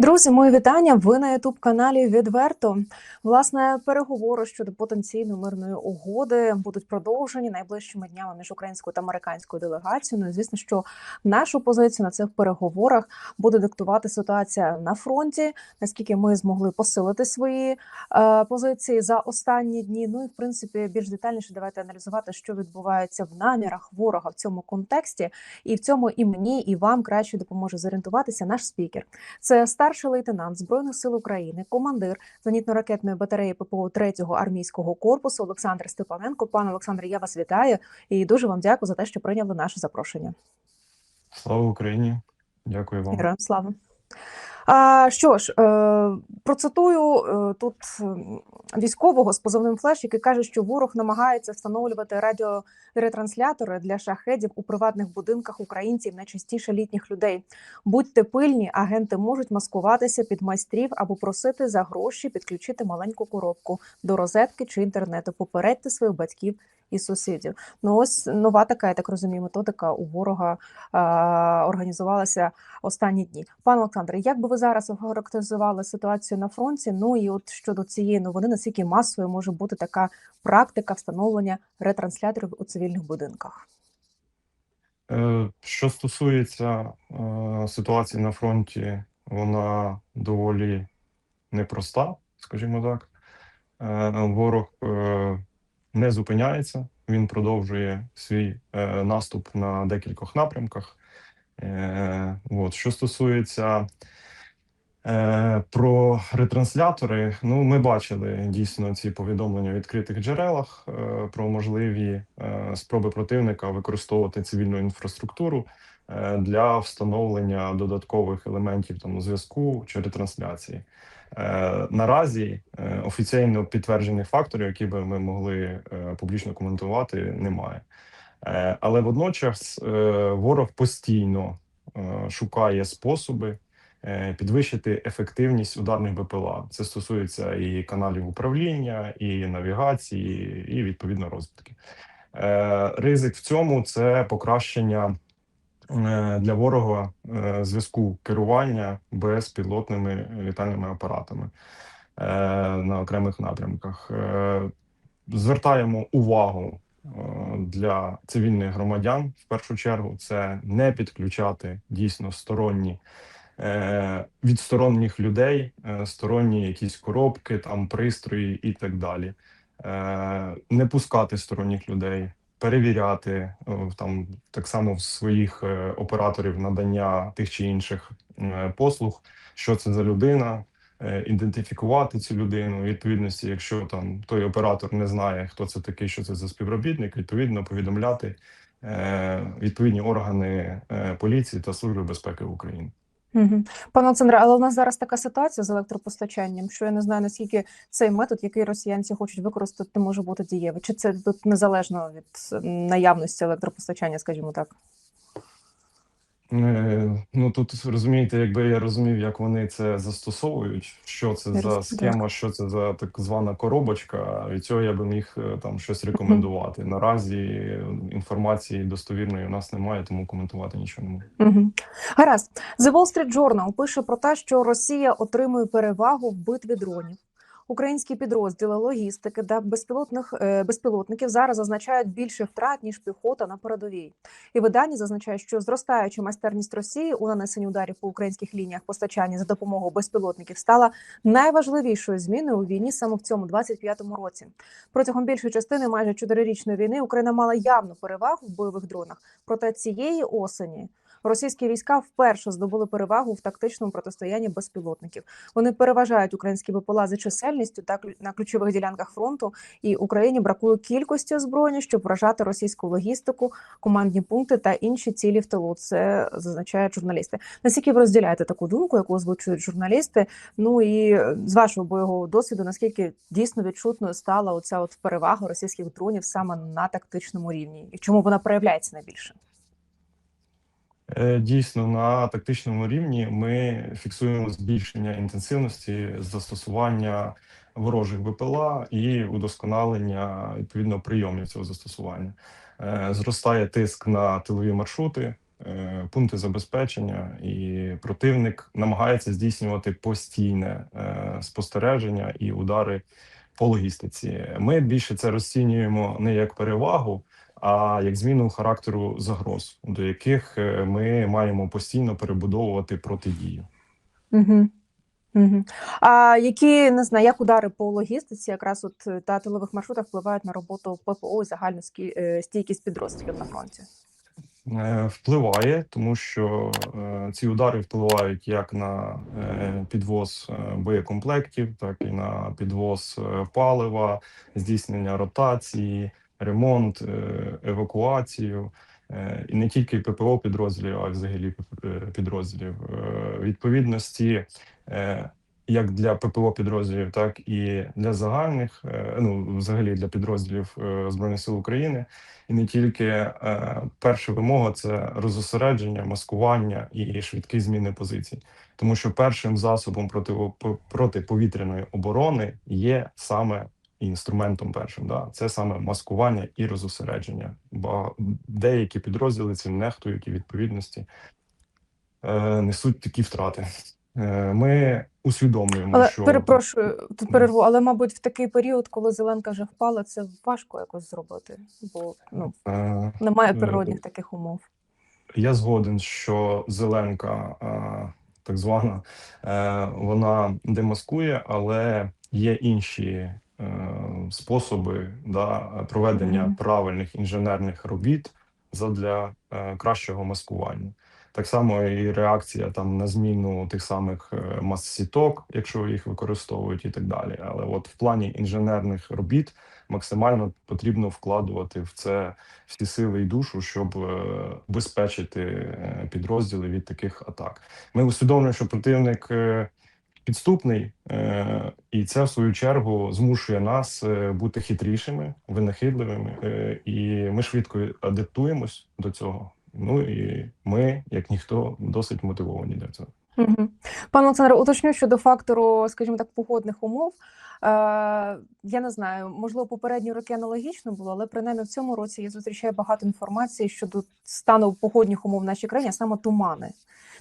Друзі, мої вітання. Ви на ютуб каналі відверто. Власне, переговори щодо потенційної мирної угоди будуть продовжені найближчими днями між українською та американською делегацією. Ну і звісно, що нашу позицію на цих переговорах буде диктувати ситуація на фронті. Наскільки ми змогли посилити свої е, позиції за останні дні? Ну і в принципі більш детальніше давайте аналізувати, що відбувається в намірах ворога в цьому контексті, і в цьому і мені, і вам краще допоможе зорієнтуватися наш спікер. Це старший лейтенант збройних сил України, командир зенітно-ракетної батареї ППО 3-го армійського корпусу Олександр Степаненко. Пане Олександре, я вас вітаю і дуже вам дякую за те, що прийняли наше запрошення. Слава Україні! Дякую вам. Героям слава. А, що ж, е, процитую е, тут військового з позивним флеш, який каже, що ворог намагається встановлювати радіоретранслятори для шахедів у приватних будинках українців, найчастіше літніх людей. Будьте пильні, агенти можуть маскуватися під майстрів або просити за гроші підключити маленьку коробку до розетки чи інтернету. Попередьте своїх батьків і сусідів. Ну ось нова така, я так розумію, методика у ворога е, організувалася останні дні. Пане Олександре, як би ви зараз охарактеризували ситуацію на фронті? Ну і от щодо цієї новини, наскільки масовою може бути така практика встановлення ретрансляторів у цивільних будинках? Е, Що стосується е, ситуації на фронті, вона доволі непроста, скажімо так. Е, Ворог е, не зупиняється, він продовжує свій е, наступ на декількох напрямках. Е, От. Що стосується е, про ретранслятори, ну ми бачили дійсно ці повідомлення в відкритих джерелах е, про можливі е, спроби противника використовувати цивільну інфраструктуру е, для встановлення додаткових елементів там зв'язку чи ретрансляції. Е, Наразі е, офіційно підтверджених факторів, які би ми могли е, публічно коментувати, немає. Але водночас ворог постійно шукає способи підвищити ефективність ударних БПЛА. Це стосується і каналів управління, і навігації, і відповідно розвідки. Е, Ризик в цьому це покращення для ворога е, зв'язку керування безпілотними літальними апаратами е, на окремих напрямках. Е, Звертаємо увагу е, для цивільних громадян в першу чергу це не підключати дійсно сторонні е, від сторонніх людей, е, сторонні якісь коробки, там пристрої і так далі. Е, Не пускати сторонніх людей, перевіряти е, там так само в своїх е, операторів надання тих чи інших е, послуг, що це за людина, ідентифікувати цю людину. Відповідності, якщо там той оператор не знає, хто це такий, що це за співробітник, відповідно повідомляти відповідні органи поліції та служби безпеки України. Угу. Пане Олександре, але у нас зараз така ситуація з електропостачанням, що я не знаю наскільки цей метод, який росіянці хочуть використати, може бути дієвий. Чи це тут незалежно від наявності електропостачання, скажімо так? Е, Ну тут розумієте, якби я розумів, як вони це застосовують, що це Я за роз- схема, що це за так звана коробочка. Від цього я би міг е, там щось рекомендувати. Наразі інформації достовірної у нас немає, тому коментувати нічого не можу. Угу. Гаразд. The Wall Street Journal пише про те, що Росія отримує перевагу в битві дронів. Українські підрозділи логістики та безпілотних е, безпілотників зараз зазначають більше втрат ніж піхота на передовій. І видання зазначає, що зростаюча майстерність Росії у нанесенні ударів по українських лініях постачання за допомогою безпілотників стала найважливішою зміною у війні саме в цьому 25-му році. Протягом більшої частини майже чотирирічної війни Україна мала явну перевагу в бойових дронах. Проте цієї осені російські війська вперше здобули перевагу в тактичному протистоянні безпілотників. Вони переважають українські БПЛА за чисельністю та на ключових ділянках фронту, і Україні бракує кількості озброєння, щоб вражати російську логістику, командні пункти та інші цілі в тилу. Це зазначають журналісти. Наскільки ви розділяєте таку думку, яку озвучують журналісти? Ну і е, з вашого бойового досвіду, наскільки дійсно відчутною стала оця от перевага російських дронів саме на тактичному рівні, і чому вона проявляється найбільше? Е, Дійсно, на тактичному рівні ми фіксуємо збільшення інтенсивності застосування ворожих БПЛА і удосконалення відповідно прийомів цього застосування. Е, Зростає тиск на тилові маршрути, е, пункти забезпечення, і противник намагається здійснювати постійне спостереження і удари по логістиці. Ми більше це розцінюємо не як перевагу, а як зміну характеру загроз, до яких е, ми маємо постійно перебудовувати протидію. Угу. Угу. А які не знаю, як удари по логістиці, якраз от е, та тилових маршрутах впливають на роботу ППО і загальну е, стійкість підрозділів на фронті? Впливає, тому що е, ці удари впливають як на е, підвоз боєкомплектів, так і на підвоз палива, здійснення ротації, ремонт, е, евакуацію. Е, І не тільки ППО підрозділів, а взагалі е, підрозділів. Відповідності як для ППО підрозділів, так і для загальних, ну взагалі для підрозділів Збройних сил України. І не тільки перша вимога це розосередження, маскування і швидкі зміни позицій, тому що першим засобом проти протиповітряної оборони є саме інструментом першим. Да, це саме маскування і розосередження. Бо деякі підрозділи цим нехтують і відповідності е, несуть такі втрати. Е, Ми усвідомлюємо, Але що перепрошую тут перерву, але мабуть в такий період, коли Зеленка вже впала, це важко якось зробити, бо ну е, немає е, природних таких умов. Я згоден, що Зеленка, е, так звана, е, вона демаскує, але є інші е, способи да, проведення правильних інженерних робіт задля е, кращого маскування. Так само і реакція там на зміну тих самих е, мас-сіток, якщо їх використовують, і так далі. Але от в плані інженерних робіт максимально потрібно вкладувати в це всі сили і душу, щоб е, убезпечити е, підрозділи від таких атак. Ми усвідомлюємо, що противник е, підступний, е, і це в свою чергу змушує нас е, бути хитрішими, винахідливими, е, і ми швидко адаптуємось до цього. Ну і ми, як ніхто, досить мотивовані для цього. Пане Олександре, уточню щодо фактору, скажімо так, погодних умов. Е, я не знаю, можливо, попередні роки аналогічно було, але принаймні в цьому році я зустрічаю багато інформації щодо стану погодних умов в нашій країні, а саме тумани.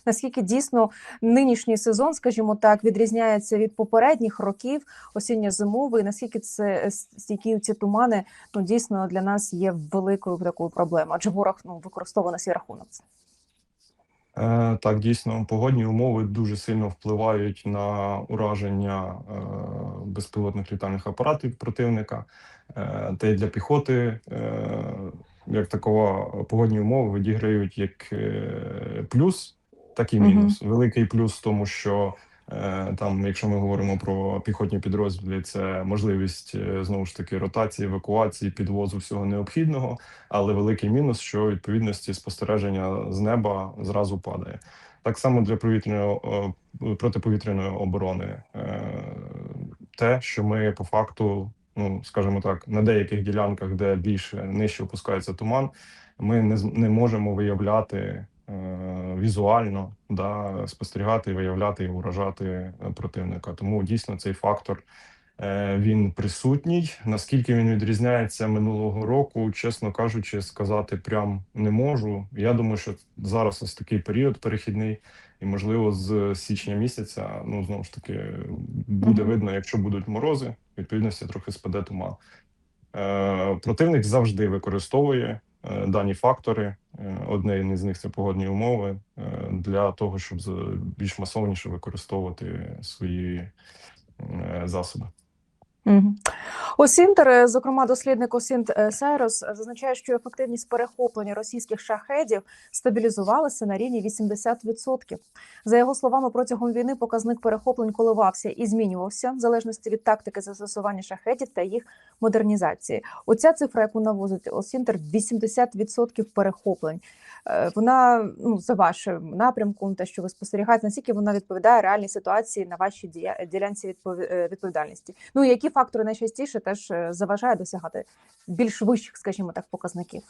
Наскільки дійсно нинішній сезон, скажімо так, відрізняється від попередніх років осінньо-зимовий, наскільки це е, стійкі ці тумани ну дійсно для нас є великою такою проблемою, адже ворог ну використовує свій рахунок. Е, Так, дійсно, погодні умови дуже сильно впливають на ураження е, безпілотних літальних апаратів противника. Та й для піхоти, як такова, погодні умови відіграють як плюс, так і Мгм. мінус. Великий плюс в тому, що е, там, якщо ми говоримо про піхотні підрозділи, це можливість е, знову ж таки ротації, евакуації, підвозу всього необхідного. Але великий мінус, що відповідності спостереження з неба зразу падає. Так само для повітряної протиповітряної оборони. Е, Те, що ми по факту, ну скажімо так, на деяких ділянках, де більше нижче опускається туман, ми не, не можемо виявляти візуально, да, спостерігати, виявляти і уражати е, противника. Тому дійсно цей фактор Е, Він присутній. Наскільки він відрізняється минулого року, чесно кажучи, сказати прям не можу. Я думаю, що зараз ось такий період перехідний, і можливо, з січня місяця, ну знову ж таки, буде видно, якщо будуть морози, відповідності трохи спаде туман. Е, Противник завжди використовує е, дані фактори. Е, Одне з них це погодні умови е, для того, щоб більш масовніше використовувати свої е, засоби. Осінтер, е, зокрема, дослідник Осінт е, Сайрос, е, зазначає, що ефективність перехоплення російських шахедів стабілізувалася на рівні 80%. За його словами, протягом війни показник перехоплень коливався і змінювався в залежності від тактики застосування шахедів та їх модернізації. Оця цифра, яку навозить Осінтер, 80% перехоплень. Вона ну за вашим напрямком, те, що ви спостерігаєте, наскільки вона відповідає реальній ситуації на вашій ділянці відповідальності. Ну які фактори найчастіше теж е, заважають досягати більш вищих, скажімо так, показників?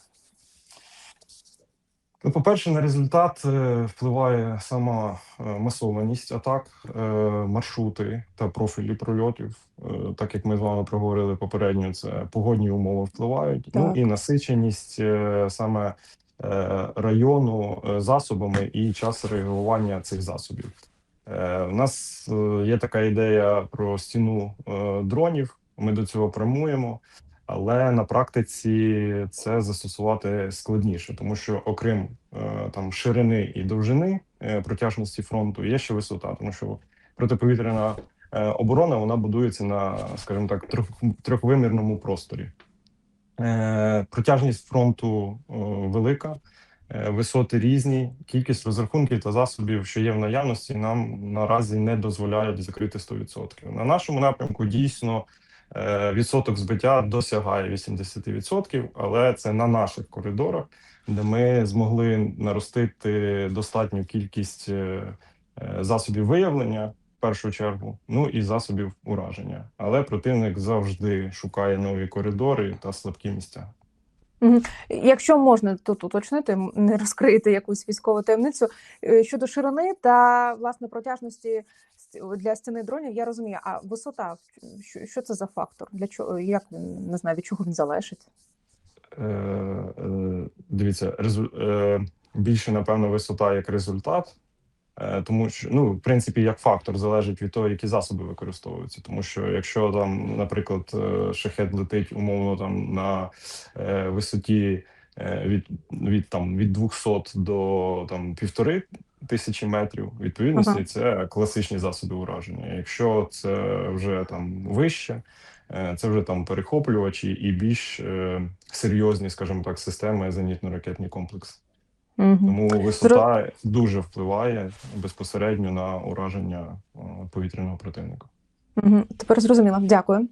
Ну, по-перше, на результат е, впливає сама е, масованість атак, маршрути та профілі прольотів. Так як ми з вами проговорили попередньо, це погодні умови впливають. Ну і насиченість саме району засобами і час реагування цих засобів. Е, У нас е, є така ідея про стіну е, дронів. Ми до цього прямуємо, але на практиці це застосувати складніше, тому що окрім е, там ширини і довжини е, протяжності фронту, є ще висота, тому що протиповітряна е, оборона вона будується на, скажімо так, трьох, трьохвимірному просторі. Е, Протяжність фронту е, велика, е, висоти різні. Кількість розрахунків та засобів, що є в наявності, нам наразі не дозволяють закрити 100%. На нашому напрямку дійсно е, відсоток збиття досягає 80%, але це на наших коридорах, де ми змогли наростити достатню кількість е, е, засобів виявлення. В першу чергу, ну і засобів ураження, але противник завжди шукає нові коридори та слабкі місця. Якщо можна тут уточнити, не розкрити якусь військову таємницю е, щодо ширини та власне протяжності ст- для стіни дронів, я розумію. А висота що, це за фактор? Для чого як він не знаю, від чого він залежить? Е, е, дивіться, резу- більше напевно висота як результат, тому що ну, в принципі, як фактор залежить від того, які засоби використовуються. Тому що якщо там, наприклад, е, шахет летить умовно там на е, висоті е, від, від там від 200 до там півтори тисячі метрів відповідності, Ага. це класичні засоби ураження. Якщо це вже там вище. Е, Це вже там перехоплювачі і більш е, серйозні, скажімо так, системи зенітно-ракетні комплекси. Угу. Тому висота дуже впливає безпосередньо на ураження повітряного противника. Угу, тепер зрозуміло, дякую.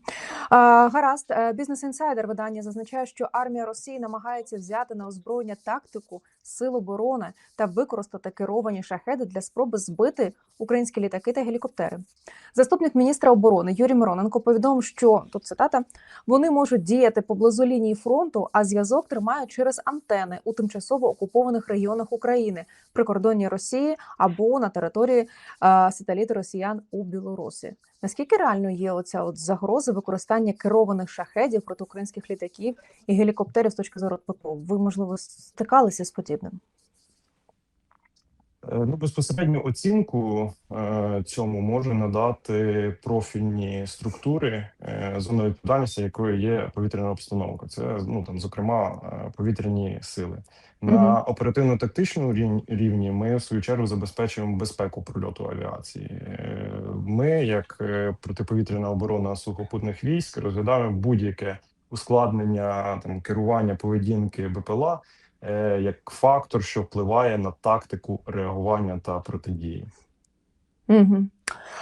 А, гаразд, Бізнес інсайдер видання зазначає, що армія Росії намагається взяти на озброєння тактику сил оборони та використати керовані шахеди для спроби збити українські літаки та гелікоптери. Заступник міністра оборони Юрій Мироненко повідомив, що тут цитата: вони можуть діяти поблизу лінії фронту, а зв'язок тримають через антени у тимчасово окупованих регіонах України, прикордонні Росії або на території е, сателіту росіян у Білорусі. Наскільки реально є оця от загроза використання керованих шахедів проти українських літаків і гелікоптерів з точки зору ППО? Ви можливо стикалися з подібним? Е, Ну, безпосередню оцінку е, цьому може надати профільні структури, е, зона відповідальності, якою є повітряна обстановка. Це ну там, зокрема, е, повітряні сили. На Мгм. оперативно-тактичному рівні, ми в свою чергу забезпечуємо безпеку прольоту авіації. Е, Ми, як протиповітряна оборона сухопутних військ, розглядаємо будь-яке ускладнення там керування поведінки БПЛА як фактор, що впливає на тактику реагування та протидії. Угу.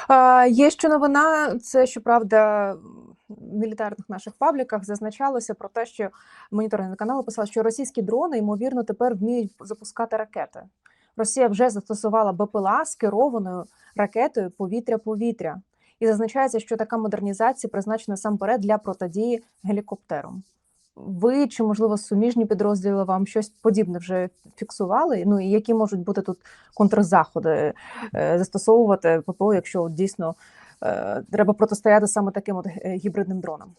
А, є ще новина, це щоправда. В мілітарних наших пабліках зазначалося про те, що моніторинг каналу писав, що російські дрони ймовірно тепер вміють запускати ракети. Росія вже застосувала БПЛА з керованою ракетою повітря-повітря, і зазначається, що така модернізація призначена сам перед для протидії гелікоптерам. Ви чи можливо суміжні підрозділи вам щось подібне вже фіксували? Ну і які можуть бути тут контрзаходи е, застосовувати ППО, якщо дійсно е, треба протистояти саме таким от е, гібридним дронам?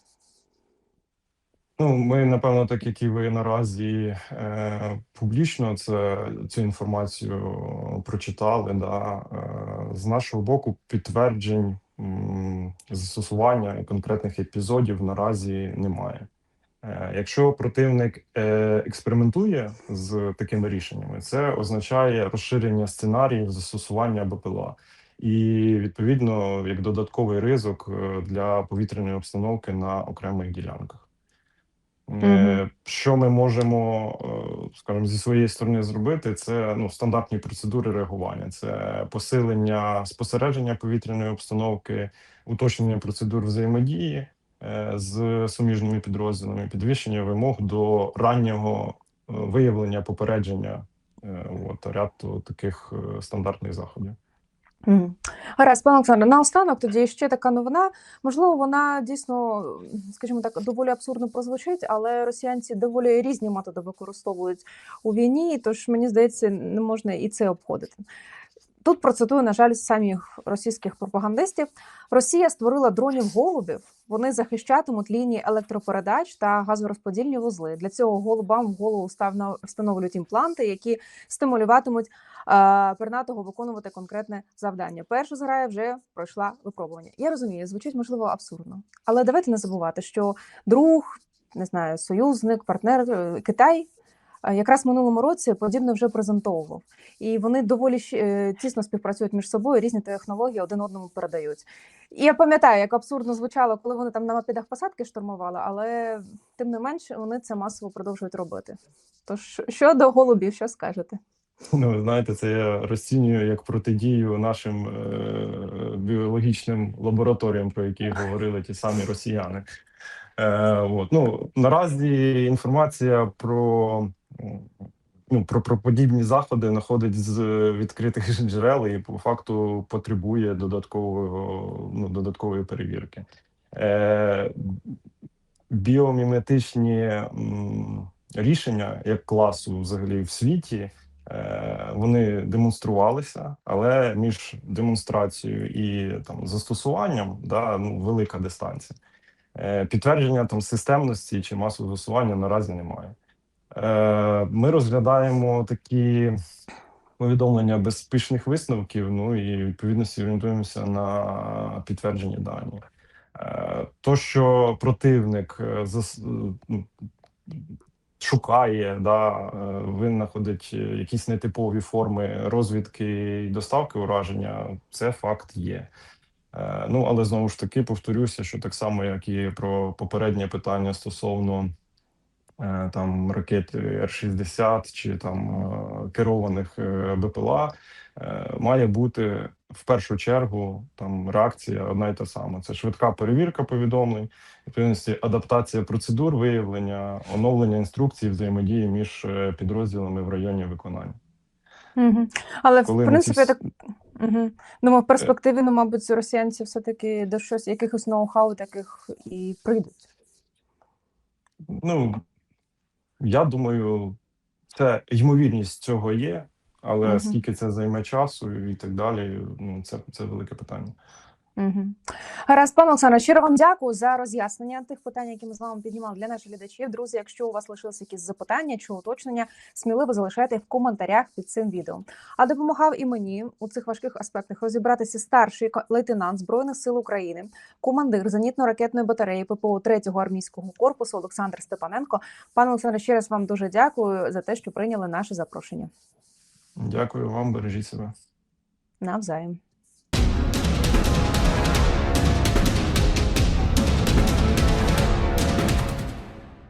Ну, ми, напевно, так як і ви наразі е, публічно це цю інформацію прочитали. Да, е, з нашого боку підтверджень м, застосування конкретних епізодів наразі немає. Е, Якщо противник е, експериментує з такими рішеннями, це означає розширення сценаріїв застосування БПЛА. І відповідно як додатковий ризик е, для повітряної обстановки на окремих ділянках. Е, Мгм. Що ми можемо, скажімо, зі своєї сторони зробити, це ну стандартні процедури реагування, це посилення спостереження повітряної обстановки, уточнення процедур взаємодії з суміжними підрозділами, підвищення вимог до раннього е, виявлення попередження. е, От ряд таких е, стандартних заходів. Гаразд, пане Олександре, наостанок тоді ще така новина. Можливо, вона дійсно, скажімо так, доволі абсурдно прозвучить, але росіянці доволі різні методи використовують у війні, тож мені здається, не можна і це обходити. Тут процитую, на жаль, самих російських пропагандистів. Росія створила дронів голубів. Вони захищатимуть лінії електропередач та газорозподільні вузли. Для цього голубам в голову встановлюють імпланти, які стимулюватимуть е, пернатого виконувати конкретне завдання. Перша зграя вже пройшла випробування. Я розумію, звучить можливо абсурдно, але давайте не забувати, що друг, не знаю, союзник, партнер е, Китай. Якраз минулому році подібне вже презентовував, і вони доволі е, тісно співпрацюють між собою, різні технології один одному передають. І я пам'ятаю, як абсурдно звучало, коли вони там на мопедах посадки штурмували, але тим не менш вони це масово продовжують робити. Тож щодо голубів, що скажете? Ну, знаєте, це я розцінюю як протидію нашим е, біологічним лабораторіям, про які говорили ті самі росіяни. Е, от. ну, наразі інформація про, ну, про, про подібні заходи знаходить з відкритих джерел і по факту потребує додаткового, ну, додаткової перевірки. Е, біоміметичні рішення як класу взагалі в світі. Е, Вони демонструвалися, але між демонстрацією і там застосуванням да, ну, велика дистанція. Е, Підтвердження там системності чи масового застосування наразі немає. Е, Ми розглядаємо такі повідомлення без спішних висновків. Ну і відповідності орієнтуємося на підтверджені дані. Е, То, що противник е, ну, шукає, да, е, якісь нетипові форми розвідки і доставки ураження, це факт є. Ну, але знову ж таки повторюся, що так само, як і про попереднє питання стосовно там ракет Р-60 чи там е, керованих е, БПЛА, е, має бути в першу чергу там реакція одна й та сама. Це швидка перевірка повідомлень, відповідності адаптація процедур, виявлення, оновлення інструкцій, взаємодії між е, підрозділами в районі виконання. Угу. Але в Коли ми принципі, ці так угу. думаю, в перспективі, ну, мабуть, росіянці все-таки до щось, якихось ноу-хау таких і прийдуть. Ну я думаю, це ймовірність цього є, але угу. скільки це займе часу і так далі, ну це, це велике питання. Угу. Гаразд, пане Олександре, щиро вам дякую за роз'яснення тих питань, які ми з вами піднімали для наших глядачів. Друзі, якщо у вас лишилися якісь запитання чи уточнення, сміливо залишайте в коментарях під цим відео. А допомагав і мені у цих важких аспектах розібратися старший лейтенант Збройних сил України, командир зенітно-ракетної батареї ППО 3-го армійського корпусу Олександр Степаненко. Пане Олександре, ще раз вам дуже дякую за те, що прийняли наше запрошення. Дякую вам, бережіть себе. Навзаєм.